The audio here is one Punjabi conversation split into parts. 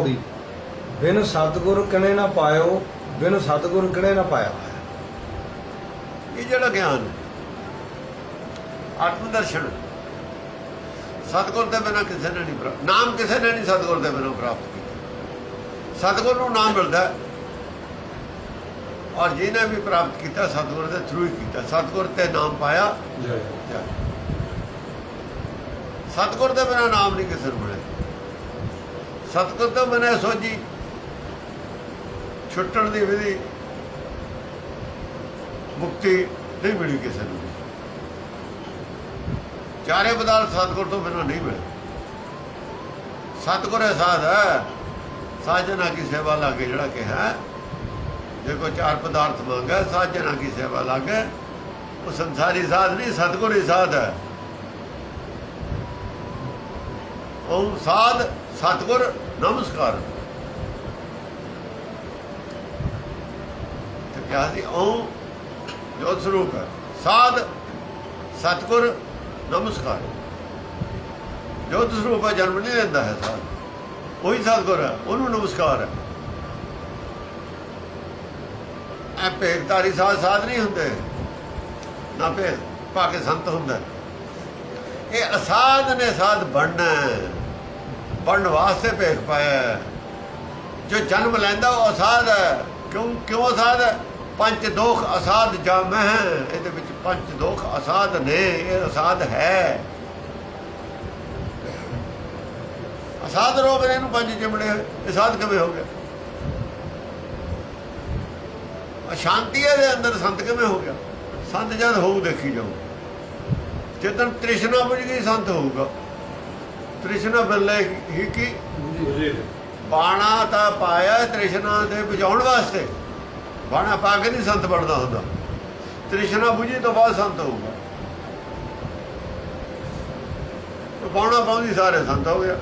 ਪੌੜੀ ਬਿਨ ਸਤਿਗੁਰ ਕਿਨੇ ਨਾ ਪਾਇਓ ਬਿਨ ਸਤਿਗੁਰ ਕਿਨੇ ਨਾ ਪਾਇਆ ਇਹ ਜਿਹੜਾ ਗਿਆਨ ਆਤਮ ਦਰਸ਼ਨ। ਸਤਗੁਰ ਦੇ ਬਿਨਾਂ ਕਿਸੇ ਨੇ ਨਹੀਂ ਪ੍ਰਾਪਤ ਨਾਮ ਕਿਸੇ ਨੇ ਨਹੀਂ ਸਤਗੁਰ ਦੇ ਬਿਨਾਂ ਪ੍ਰਾਪਤ ਕੀਤਾ। ਸਤਗੁਰ ਨੂੰ ਨਾਮ ਮਿਲਦਾ। ਔਰ ਜਿਹਨੇ ਵੀ ਪ੍ਰਾਪਤ ਕੀਤਾ ਸਤਗੁਰ ਦੇ ਥਰੂ ਹੀ ਕੀਤਾ। ਸਤਗੁਰ ਤੇ ਨਾਮ ਪਾਇਆ। ਸਤਗੁਰ ਦੇ ਬਿਨਾਂ ਨਾਮ ਨਹੀਂ ਕਿਸੇ ਨੂੰ ਮਿਲੇ ਸਤਗੁਰ ਤੋਂ ਬਿਨਾਂ ਸੋਜੀ ਛੁੱਟਣ ਦੀ ਵਿਧੀ ਮੁਕਤੀ ਨਹੀਂ ਮਿਲੀ ਕਿਸੇ ਨੂੰ। ਚਾਰੇ ਪਦਾਰਥ ਸਤਗੁਰ ਤੋਂ ਬਿਨਾਂ ਨਹੀਂ ਮਿਲੇ। ਸਤਗੁਰ ਹੈ ਸਾਧ ਹੈ। ਸਾਜਨਾ ਕੀ ਸੇਵਾ ਲਾਗੇ ਜਿਹੜਾ ਕਿਹਾ ਜੇ ਕੋਈ ਚਾਰ ਪਦਾਰਥ ਮੰਗਾ, ਸਾਜਨਾ ਕੀ ਸੇਵਾ ਲਾਗੇ। ਉਹ ਸੰਸਾਰੀ ਸਾਧ ਨਹੀਂ, ਸਤਗੁਰ ਹੀ ਸਾਧ ਹੈ। ਓਮ ਸਾਧ ਸਤਗੁਰ, ਨਮਸਕਾਰ। ਤੇ ਕਿਹਾ ਸੀ, ਓਮ ਜੋਤ ਸਰੂਪ ਹੈ। ਸਾਧ ਸਤਗੁਰ, ਨਮਸਕਾਰ। ਜੋਤ ਸਰੂਪ ਹੈ, ਜਨਮ ਨਹੀਂ ਲੈਂਦਾ ਹੈ ਸਾਧ। ਉਹੀ ਸਤਗੁਰ ਹੈ, ਉਹਨੂੰ ਨਮਸਕਾਰ ਹੈ। ਐ ਭੇਗਤਾਰੀ ਸਾਧ ਸਾਧ ਨਹੀਂ ਹੁੰਦੇ। ਨਾ ਭੇਗ ਪਾ ਕੇ ਸੰਤ ਹੁੰਦਾ। ਇਹ ਅਸਾਧ ਨੇ ਸਾਧ ਬਣਨਾ ਬਣਨ ਵਾਸਤੇ ਭੇਖ ਪਾਇਆ ਜੋ ਜਨਮ ਲੈਂਦਾ ਉਹ ਅਸਾਧ ਹੈ। ਕਿਉਂ ਕਿਉਂ ਅਸਾਧ ਹੈ? ਪੰਜ ਦੋਖ ਅਸਾਧ ਜਾਮੈ ਹੈ। ਇਹਦੇ ਵਿੱਚ ਪੰਜ ਦੋਖ ਅਸਾਧ ਨੇ। ਇਹ ਅਸਾਧ ਹੈ। ਅਸਾਧ ਰੋਗ ਨੇ ਇਹਨੂੰ ਪੰਜ ਜਿਮੜੇ ਹੋਏ। ਇਹ ਸਾਧ ਕਿਵੇਂ ਹੋ ਗਿਆ? ਅਸ਼ਾਂਤੀ ਦੇ ਅੰਦਰ, ਸੰਤ ਕਿਵੇਂ ਹੋ ਗਿਆ? ਸੰਤ ਜਦ ਹੋਊ ਦੇਖੀ ਜਾਓ ਜਦੋਂ ਤ੍ਰਿਸ਼ਨਾ ਬੁਝ ਗਈ, ਸੰਤ ਹੋਊਗਾ। ਤ੍ਰਿਸ਼ਨਾ ਬੱਲੇ ਹੀ ਕੀ? ਬਾਣਾ ਤਾਂ ਪਾਇਆ ਤ੍ਰਿਸ਼ਨਾ ਦੇ ਬੁਝਾਉਣ ਵਾਸਤੇ। ਬਾਣਾ ਪਾ ਕੇ ਨਹੀਂ ਸੰਤ ਬਣਦਾ ਹੁੰਦਾ। ਤ੍ਰਿਸ਼ਨਾ ਬੁਝੀ ਤੋਂ ਬਾਅਦ ਸੰਤ ਹੋਊਗਾ। ਤੇ ਬਾਣਾ ਪਾਉਂਦੀ ਸਾਰੇ ਸੰਤ ਹੋ ਗਿਆ।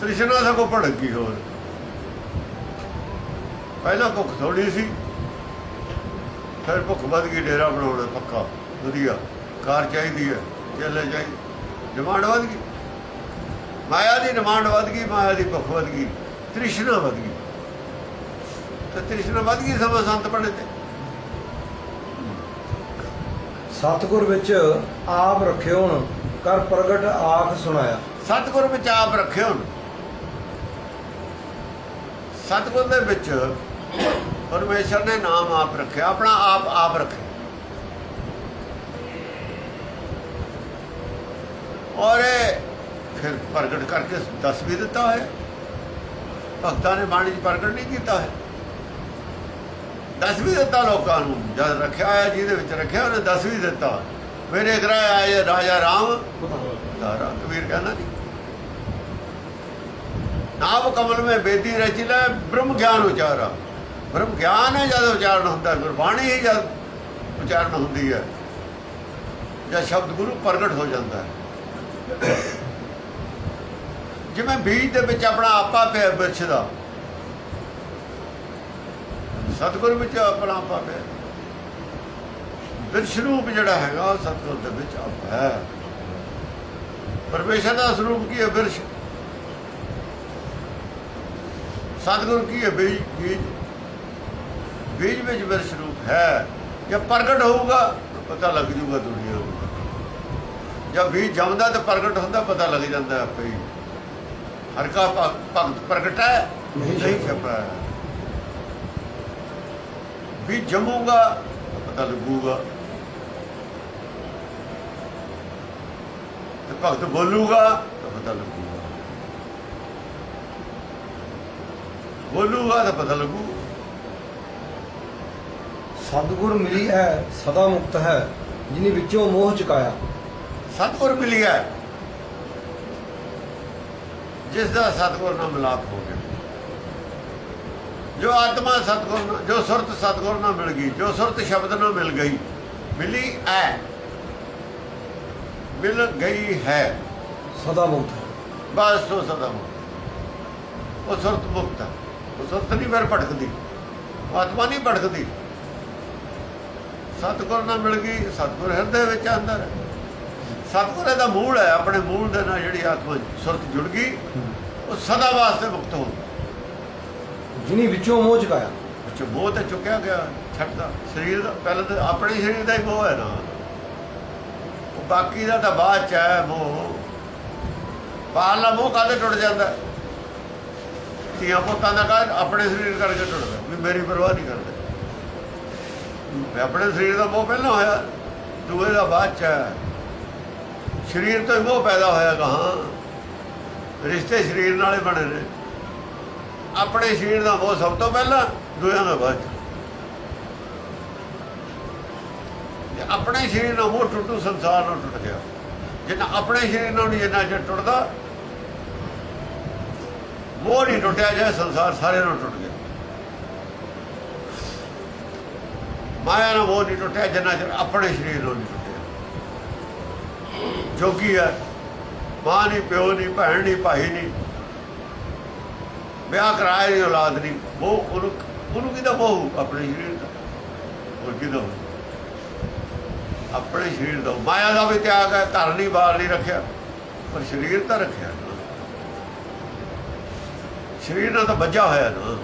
ਤ੍ਰਿਸ਼ਨਾ ਸਗੋਂ ਭੜਕ ਗਈ ਹੋਰ। ਪਹਿਲਾਂ ਭੁੱਖ ਥੋੜੀ ਸੀ। ਫਿਰ ਭੁੱਖ ਵੱਧ ਗਈ, ਡੇਰਾ ਬਣਾਉਣਾ ਪੱਕਾ। ਵਧੀਆ। ਕਾਰ ਚਾਹੀਦੀ ਹੈ। ਚੱਲੇ ਚਾਹੀਦੀ। ਡਿਮਾਂਡ ਵੱਧ ਗਈ। ਮਾਇਆ ਦੀ ਡਿਮਾਂਡ ਵੱਧ ਗਈ ਮਾਇਆ ਦੀ ਭੁੱਖ ਵੱਧ ਗਈ ਤ੍ਰਿਸ਼ਨਾ ਵੱਧ ਗਈ। ਤੇ ਤ੍ਰਿਸ਼ਨਾ ਵੱਧ ਗਈ ਸਮਾਂ ਸੰਤ ਬਣੇ ਤੇ। ਸਤਿਗੁਰ ਵਿੱਚ ਆਪ ਰੱਖਿਓ ਨ ਕਰ ਪ੍ਰਗਟ ਆਖ ਸੁਣਾਇਆ। ਸਤਿਗੁਰ ਵਿੱਚ ਆਪ ਰੱਖਿਓ ਨ ਸਤਿਗੁਰ ਦੇ ਵਿੱਚ ਪਰਮੇਸ਼ਰ ਨੇ ਨਾਮ ਆਪ ਰੱਖਿਆ ਆਪਣਾ ਆਪ ਆਪ ਰੱਖਿਆ। ਔਰ ਇਹ ਫਿਰ ਪ੍ਰਗਟ ਕਰਕੇ ਦੱਸ ਵੀ ਦਿੱਤਾ ਹੈ। ਭਗਤਾਂ ਨੇ ਬਾਣੀ 'ਚ ਪ੍ਰਗਟ ਨਹੀਂ ਕੀਤਾ ਹੈ। ਦੱਸ ਵੀ ਦਿੱਤਾ ਲੋਕਾਂ ਨੂੰ, ਜਦ ਰੱਖਿਆ ਹੋਇਆ ਜਿਹਦੇ ਵਿੱਚ ਰੱਖਿਆ, ਉਹਨੇ ਦੱਸ ਵੀ ਦਿੱਤਾ। ਮੇਰੇ ਘਰ ਆਏ ਰਾਜਾ ਰਾਮ। ਤਾਰਾ ਕਬੀਰ ਕਹਿੰਦਾ ਜੀ ਨਾਮ ਕਮਲ ਮੇ ਬੇਦੀ ਰਚੀ ਲੈ, ਬ੍ਰਹਮ ਗਿਆਨ ਉਚਾਰਾ। ਬ੍ਰਹਮ ਗਿਆਨ ਹੈ ਜਦ ਉਚਾਰਨ ਹੁੰਦਾ ਗੁਰਬਾਣੀ ਹੀ ਜਦ ਉਚਾਰਨ ਹੁੰਦੀ ਹੈ। ਜਾਂ ਸ਼ਬਦ ਗੁਰੂ ਪ੍ਰਗਟ ਹੋ ਜਾਂਦਾ ਹੈ। ਜਿਵੇਂ ਬੀਜ ਦੇ ਵਿੱਚ ਆਪਣਾ ਆਪਾ ਪਿਆ ਬਿਰਛ ਦਾ, ਸਤਿਗੁਰ ਵਿੱਚ ਆਪਣਾ ਆਪਾ ਪਿਆ। ਬਿਰਛ ਜਿਹੜਾ ਹੈਗਾ, ਉਹ ਸਤਿਗੁਰ ਦੇ ਵਿੱਚ ਆਪ ਹੈ। ਪਰਮੇਸ਼ਰ ਦਾ ਸਰੂਪ ਕੀ ਹੈ ਵਿਰਸ਼ ਸਤਿਗੁਰ ਕੀ ਹੈ ਬੀਜ? ਬੀਜ ਬੀਜ ਵਿੱਚ ਬਿਰਛ ਰੂਪ ਹੈ। ਜੇ ਪ੍ਰਗਟ ਹੋਊਗਾ ਪਤਾ ਲੱਗ ਜੂਗਾ ਦੁਨੀਆ ਜਦ ਬੀਜ ਜੰਮਦਾ ਤਾਂ ਪ੍ਰਗਟ ਹੁੰਦਾ ਪਤਾ ਲੱਗ ਜਾਂਦਾ ਆਪੇ ਹੀ ਹਰ ਕਾ ਭਗ- ਭਗਤ ਪ੍ਰਗਟ ਹੈ ਨਹੀਂ ਛਪਾ ਵੀ ਜੰਮੂਗਾ ਪਤਾ ਲੱਗੂਗਾ। ਤੇ ਭਗਤ ਬੋਲੂਗਾ ਤਾਂ ਪਤਾ ਲੱਗੂਗਾ। ਬੋਲੂਗਾ ਤਾਂ ਪਤਾ ਲੱਗੂ। ਸਤਿਗੁਰ ਮਿਲੀ ਹੈ ਸਦਾ ਮੁਕਤ ਹੈ ਜਿਨੀ ਵਿੱਚੋਂ ਮੋਹ ਚੁਕਾਇਆ। ਸਤਿਗੁਰ ਮਿਲਿਆ ਜਿਸ ਦਾ ਸਤਿਗੁਰ ਨਾਲ ਮਿਲਾਪ ਹੋ ਗਿਆ। ਜੋ ਆਤਮਾ ਸਤਿਗੁਰ ਨਾਲ ਜੋ ਸੁਰਤ ਸਤਿਗੁਰ ਨਾਲ ਮਿਲ ਗਈ ਜੋ ਸੁਰਤ ਸ਼ਬਦ ਨਾਲ ਮਿਲ ਗਈ ਮਿਲੀ ਹੈ। ਮਿਲ ਗਈ ਹੈ। ਸਦਾ ਮੁਕਤ ਬਸ ਤੋਂ ਸਦਾ ਮੁਕਤ ਉਹ ਸੁਰਤ ਮੁਕਤ ਹੈ। ਉਹ ਸੁਰਤ ਨਹੀਂ ਫਿਰ ਭਟਕਦੀ। ਉਹ ਆਤਮਾ ਨਹੀਂ ਭਟਕਦੀ। ਸਤਿਗੁਰ ਨਾਲ ਮਿਲ ਗਈ ਸਤਿਗੁਰ ਹਿਰਦੇ ਵਿੱਚ ਅੰਦਰ ਹੈ। ਸਤਿਗੁਰ ਇਹਦਾ ਮੂਲ ਹੈ ਆਪਣੇ ਮੂਲ ਦੇ ਨਾਲ ਜਿਹੜੀ ਆਤਮਾ ਸੁਰਤ ਜੁੜ ਗਈ ਉਹ ਸਦਾ ਵਾਸਤੇ ਮੁਕਤ ਹੋ ਜਿਨੀ ਵਿੱਚੋਂ ਮੋਹ ਚੁਕਾਇਆ। ਵਿੱਚ ਮੋਹ ਤੇ ਚੁੱਕਿਆ ਗਿਆ ਛੱਡਦਾ ਸਰੀਰ ਦਾ ਪਹਿਲਾਂ ਤਾਂ ਆਪਣੇ ਸਰੀਰ ਦਾ ਹੀ ਮੋਹ ਹੈ ਨਾ। ਉਹ ਬਾਕੀ ਦਾ ਤਾਂ ਬਾਅਦ ਚ ਹੈ ਮੋਹ। ਪਾਲਾ ਮੋਹ ਕਾਹਦੇ ਟੁੱਟ ਜਾਂਦਾ? ਧੀਆਂ ਪੁੱਤਾਂ ਦਾ ਕਾਹ ਆਪਣੇ ਸਰੀਰ ਕਰਕੇ ਟੁੱਟਦਾ ਵੀ ਮੇਰੀ ਪਰਵਾਹ ਨਹੀਂ ਕਰਦੇ। ਆਪਣੇ ਸਰੀਰ ਦਾ ਮੋਹ ਪਹਿਲਾਂ ਹੋਇਆ ਦੂਏ ਦਾ ਬਾਅਦ ਚ ਹੈ। ਸਰੀਰ ਤੋਂ ਹੀ ਮੋਹ ਪੈਦਾ ਹੋਇਆ ਕਹਾਂ ਰਿਸ਼ਤੇ ਸਰੀਰ ਨਾਲੇ ਬਣੇ ਨੇ। ਆਪਣੇ ਸਰੀਰ ਦਾ ਮੋਹ ਸਭ ਤੋਂ ਪਹਿਲਾਂ, ਦੂਜਿਆਂ ਦਾ ਬਾਅਦ ਚ। ਜੇ ਆਪਣੇ ਸਰੀਰ ਨਾਲ ਮੋਹ ਟੁੱਟੂ, ਸੰਸਾਰ ਨਾਲ ਟੁੱਟ ਗਿਆ। ਜਿੰਨਾ ਆਪਣੇ ਸਰੀਰ ਨਾਲ ਨਹੀਂ ਜਿੰਨਾ ਚਿਰ ਟੁੱਟਦਾ, ਮੋਹ ਨਹੀਂ ਟੁੱਟਿਆ ਜਾਏ ਸੰਸਾਰ ਸਾਰੇ ਨਾਲ ਟੁੱਟ ਗਿਆ। ਮਾਇਆ ਨਾਲ ਮੋਹ ਨਹੀਂ ਟੁੱਟਿਆ ਜਿੰਨਾ ਚਿਰ ਆਪਣੇ ਸਰੀਰ ਨਾਲ ਨਹੀਂ ਟੁੱਟਿਆ। ਜੋਗੀ ਹੈ। ਮਾਂ ਨਹੀਂ ਪਿਓ ਨਹੀਂ ਭੈਣ ਨਹੀਂ ਭਾਈ ਨਹੀਂ ਵਿਆਹ ਕਰਾਇਆ ਦੀ ਔਲਾਦ ਨਹੀਂ ਉਹ ਉਹਨੂੰ ਉਹਨੂੰ ਕਿਹਦਾ ਮੋਹ ਆਪਣੇ ਸਰੀਰ ਦਾ। ਹੋਰ ਕਿਹਦਾ ਹੋਊ? ਆਪਣੇ ਸਰੀਰ ਦਾ। ਮਾਇਆ ਦਾ ਵੀ ਤਿਆਗ ਹੈ, ਘਰ ਨਹੀਂ ਬਾਹਰ ਨਹੀਂ ਰੱਖਿਆ। ਪਰ ਸਰੀਰ ਤਾਂ ਰੱਖਿਆ ਸਰੀਰ ਨਾਲ ਤਾਂ ਵੱਜਾ ਹੋਇਆ ਨਾ।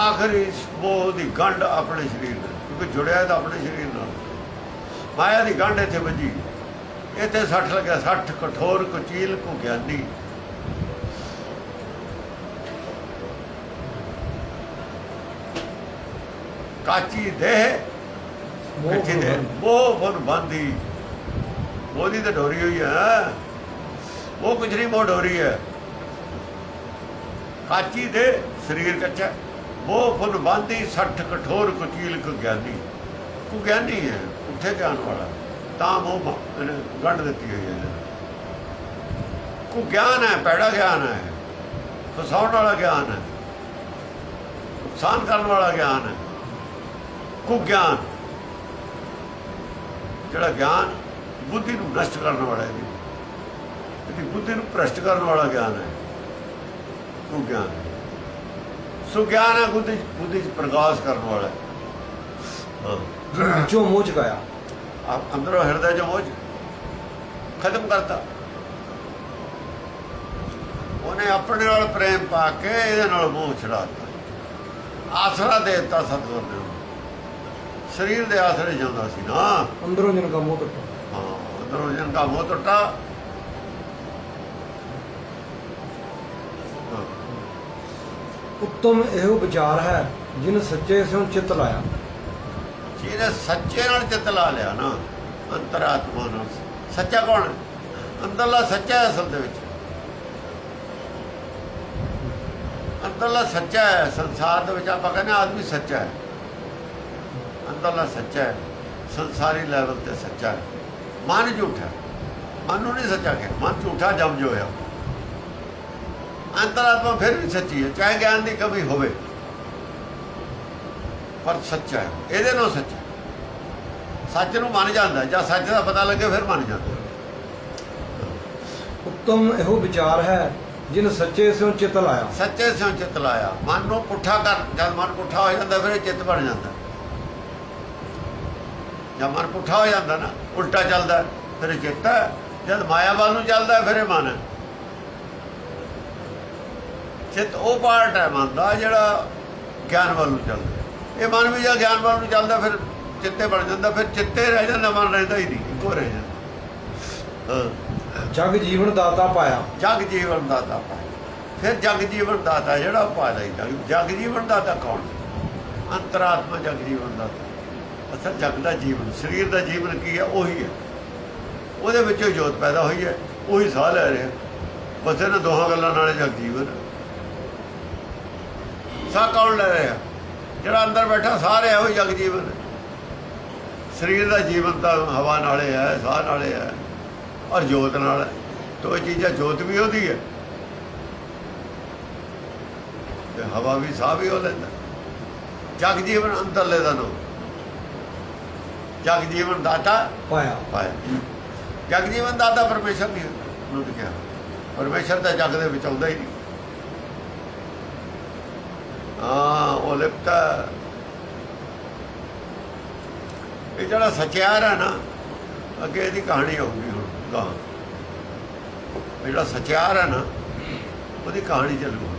ਆਖਰੀ ਮੋਹ ਦੀ ਗੰਢ ਆਪਣੇ ਸਰੀਰ ਨਾਲ। ਕਿਉਂਕਿ ਜੁੜਿਆ ਤਾਂ ਆਪਣੇ ਸਰੀਰ ਨਾਲ। ਮਾਇਆ ਦੀ ਗੰਢ ਇੱਥੇ ਵੱਜੀ। ਇੱਥੇ ਸੱਟ ਲੱਗਿਆ ਸੱਟ ਕਠੋਰ ਕੁਚੀਲ ਕੋ ਗਿਆਨੀ ਕਾਚੀ ਦੇਹ ਮੋਹ ਕੱਚੀ ਦੇਹ ਉਹ ਫਨ ਬੰਦੀ ਉਹਦੀ ਤਾਂ ਡੋਰੀ ਹੋਈ ਹੈ ਉਹ ਕੁਝ ਨਹੀਂ ਮੋਹ ਡੋਰੀ ਹੈ ਕਾਚੀ ਦੇ ਸਰੀਰ ਕੱਚਾ। ਉਹ ਫਨ ਬੰਦੀ ਸੱਠ ਕਠੋਰ ਕੁਚੀਲ ਕੋ ਗਿਆਨੀ ਕੋ ਗਿਆਨੀ ਹੈ, ਉੱਥੇ ਗਿਆਨ ਵਾਲਾ। ਤਾਂ ਮੋਹ ਮ- ਗੰਢ ਦਿੱਤੀ ਹੋਈ ਹੈ। ਕੋ ਗਿਆਨ ਹੈ, ਪੈੜਾ ਗਿਆਨ ਹੈ। ਫਸਾਉਣ ਵਾਲਾ ਗਿਆਨ ਹੈ। ਨੁਕਸਾਨ ਕਰਨ ਵਾਲਾ ਗਿਆਨ ਹੈ। ਕੋ ਗਿਆਨ। ਜਿਹੜਾ ਗਿਆਨ ਬੁੱਧੀ ਨੂੰ ਨਸ਼ਟ ਕਰਨ ਵਾਲਾ ਹੈ। ਇਹਦੀ ਬੁੱਧੀ ਨੂੰ ਭ੍ਰਸ਼ਟ ਕਰਨ ਵਾਲਾ ਗਿਆਨ ਹੈ। ਕੋ ਗਿਆਨ। ਸੋ ਗਿਆਨ ਹੈ ਬੁੱਧੀ ਬੁੱਧੀ ਚ ਪ੍ਰਕਾਸ਼ ਕਰਨ ਵਾਲਾ ਹੈ। ਹਾਂ ਜਿਨੀ ਵਿੱਚੋਂ ਮੋਹ ਚੁਕਾਇਆ ਆ- ਅੰਦਰੋਂ ਹਿਰਦੇ ਚ ਮੋਹ ਖਤਮ ਕਰਤਾ। ਉਹਨੇ ਆਪਣੇ ਨਾਲ ਪ੍ਰੇਮ ਪਾ ਕੇ ਇਹਦੇ ਨਾਲ ਮੋਹ ਛੜਾਤਾ ਆਸਰਾ ਦੇ ਦਿੱਤਾ ਸਤਿਗੁਰ ਨੇ। ਸਰੀਰ ਦੇ ਆਸਰੇ ਜਾਂਦਾ ਸੀ ਨਾ। ਅੰਦਰੋਂ ਜਿਨ ਕਾ ਮੋਹ ਟੁੱਟਾ। ਹਾਂ ਅੰਦਰੋਂ ਜਨ ਦਾ ਮੋਹ ਟੁੱਟਾ। ਉੱਤਮ ਇਹੋ ਵਿਚਾਰ ਹੈ ਜਿਨ ਸੱਚੇ ਸਿਉ ਚਿਤ ਲਾਇਆ। ਜਿਹਨੇ ਸੱਚੇ ਨਾਲ ਚਿੱਤ ਲਾ ਲਿਆ ਨਾ, ਅੰਤਰਾਤਮਾ ਨਾਲ। ਸੱਚਾ ਕੌਣ? ਅੰਦਰਲਾ ਸੱਚਾ ਹੈ ਅਸਲ ਦੇ ਵਿੱਚ। ਅੰਦਰਲਾ ਸੱਚਾ ਹੈ, ਸੰਸਾਰ ਦੇ ਵਿੱਚ ਆਪਾਂ ਕਹਿੰਦੇ ਆਦਮੀ ਸੱਚਾ ਹੈ। ਅੰਦਰਲਾ ਸੱਚਾ ਹੈ, ਸੰਸਾਰੀ ਲੈਵਲ ਤੇ ਸੱਚਾ ਹੈ। ਮਨ ਝੂਠਾ ਹੈ। ਮਨ ਨੂੰ ਨਹੀਂ ਸੱਚਾ ਕਿਹਾ। ਮਨ ਝੂਠਾ, ਜਮ ਜੋ ਹੋਇਆ। ਅੰਤਰਾਤਮਾ ਫਿਰ ਵੀ ਸੱਚੀ ਹੈ। ਚਾਹੇ ਗਿਆਨ ਦੀ ਕਮੀ ਹੋਵੇ। ਪਰ ਸੱਚਾ ਹੈ ਇਹਦੇ ਨਾਲ ਸੱਚਾ। ਸੱਚ ਨੂੰ ਮੰਨ ਜਾਂਦਾ। ਜਦ ਸੱਚ ਦਾ ਪਤਾ ਲੱਗੇ ਫਿਰ ਮੰਨ ਜਾਂਦਾ। ਉੱਤਮ ਇਹੋ ਵਿਚਾਰ ਹੈ ਜਿਨ ਸੱਚੇ ਸਿਉ ਚਿਤ ਲਾਇਆ ਸੱਚੇ ਸਿਉ ਚਿੱਤ ਲਾਇਆ ਮਨ ਨੂੰ ਪੁੱਠਾ ਕਰ ਜਦ ਮਨ ਪੁੱਠਾ ਹੋ ਜਾਂਦਾ ਫਿਰ ਚਿੱਤ ਬਣ ਜਾਂਦਾ ਜਦ ਮਨ ਪੁੱਠਾ ਹੋ ਜਾਂਦਾ ਨਾ ਉਲਟਾ ਚੱਲਦਾ ਫਿਰ ਚਿੱਤ ਜਦ ਮਾਇਆ ਵੱਲ ਨੂੰ ਚੱਲਦਾ ਫਿਰ ਇਹ ਮਨ ਚਿੱਤ ਉਹ ਪਾਰਟ ਹੈ ਮਨ ਦਾ ਜਿਹੜਾ ਗਿਆਨ ਵੱਲ ਨੂੰ ਚੱਲਦਾ। ਇਹ ਮਨ ਵੀ ਜਦ ਗਿਆਨ ਵੱਲ ਨੂੰ ਚੱਲਦਾ ਫਿਰ ਚਿੱਤੇ ਬਣ ਜਾਂਦਾ ਫਿਰ ਚਿੱਤੇ ਰਹਿ ਜਾਂਦਾ ਮਨ ਰਹਿੰਦਾ ਹੀ ਨਹੀਂ ਇੱਕੋ ਰਹਿ ਜਾਂਦਾ। ਜਗ ਜੀਵਨ ਦਾਤਾ ਪਾਇਆ। ਜਗ ਜੀਵਨ ਦਾਤਾ ਪਾਇਆ। ਫਿਰ ਜਗ ਜੀਵਨ ਦਾਤਾ ਜਿਹੜਾ ਉਹ ਪਾ ਲਈ ਜਗ ਜਗ ਜੀਵਨ ਦਾਤਾ ਕੌਣ? ਅੰਤਰਾਤਮਾ ਜਗ ਜੀਵਨ ਦਾਤਾ। ਅਸਲ ਜਗ ਦਾ ਜੀਵਨ ਸਰੀਰ ਦਾ ਜੀਵਨ ਕੀ ਹੈ? ਉਹੀ ਹੈ। ਉਹਦੇ ਵਿੱਚੋਂ ਜੋਤ ਪੈਦਾ ਹੋਈ ਹੈ। ਉਹੀ ਸਾਹ ਲੈ ਰਿਹਾ। ਬਸ ਇਹਨਾਂ ਦੋਹਾਂ ਗੱਲਾਂ ਨਾਲੇ ਜਗ ਜੀਵਨ। ਸਾਹ ਕੌਣ ਲੈ ਰਿਹਾ? ਜਿਹੜਾ ਅੰਦਰ ਬੈਠਾ ਸਾਹ ਰਿਹਾ ਉਹ ਜਗ ਜੀਵਨ ਹੈ। ਸਰੀਰ ਦਾ ਜੀਵਨ ਤਾਂ ਹਵਾ ਨਾਲੇ ਹੈ ਸਾਹ ਨਾਲੇ ਹੈ ਔਰ ਜੋਤ ਨਾਲ। ਦੋ ਚੀਜ਼ਾਂ ਜੋਤ ਵੀ ਉਹਦੀ ਹੈ। ਤੇ ਹਵਾ ਵੀ ਸਾਹ ਵੀ ਉਹ ਲੈਂਦਾ। ਜਗ ਜੀਵਨ ਅੰਦਰਲੇ ਦਾ ਨੋ ਜਗ ਜੀਵਨ ਦਾਤਾ ਪਾਇਆ। ਪਾਇਆ। ਜਗ ਜੀਵਨ ਦਾਤਾ ਪਰਮੇਸ਼ਰ ਨਹੀਂ ਉਹਨੂੰ ਕਿਹਾ। ਪਰਮੇਸ਼ਰ ਤਾਂ ਜਗ ਦੇ ਵਿੱਚ ਆਉਂਦਾ ਹੀ ਨਹੀਂ। ਹਾਂ ਉਹ ਲਿਪਤਾ। ਇਹ ਜਿਹੜਾ ਸਚਿਆਰ ਹੈ ਨਾ, ਅੱਗੇ ਇਹਦੀ ਕਹਾਣੀ ਆਉਂਦੀ ਹੁਣ, ਗਾਂ। ਜਿਹੜਾ ਸਚਿਆਰ ਹੈ ਨਾ, ਉਹਦੀ ਕਹਾਣੀ ਚੱਲੂ